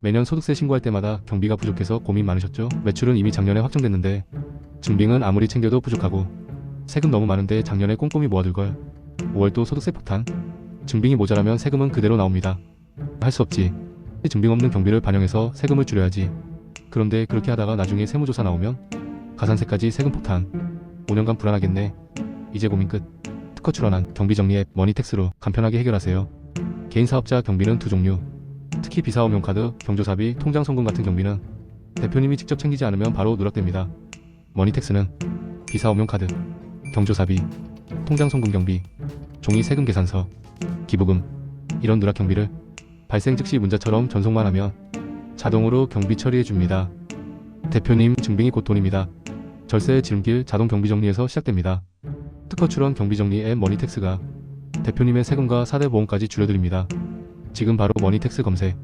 매년 소득세 신고할 때마다 경비가 부족해서 고민 많으셨죠? 매출은 이미 작년에 확정됐는데 증빙은 아무리 챙겨도 부족하고 세금 너무 많은데 작년에 꼼꼼히 모아둘 걸 5월 또 소득세 폭탄 증빙이 모자라면 세금은 그대로 나옵니다. 할 수 없지. 증빙 없는 경비를 반영해서 세금을 줄여야지. 그런데 그렇게 하다가 나중에 세무조사 나오면 가산세까지 세금 폭탄 5년간 불안하겠네. 이제 고민 끝. 특허 출원한 경비 정리 앱 머니텍스로 간편하게 해결하세요. 개인 사업자 경비는 두 종류. 특히 비사업용 카드, 경조사비, 통장 송금 같은 경비는 대표님이 직접 챙기지 않으면 바로 누락됩니다. 머니텍스는 비사업용 카드, 경조사비, 통장 송금 경비, 종이 세금 계산서, 기부금 이런 누락 경비를 발생 즉시 문자처럼 전송만 하면 자동으로 경비 처리해 줍니다. 대표님 증빙이 곧 돈입니다. 절세 지름길 자동 경비 정리에서 시작됩니다. 특허 출원 경비 정리 앱 머니텍스가 대표님의 세금과 사대 보험까지 줄여드립니다. 지금 바로 머니텍스 검색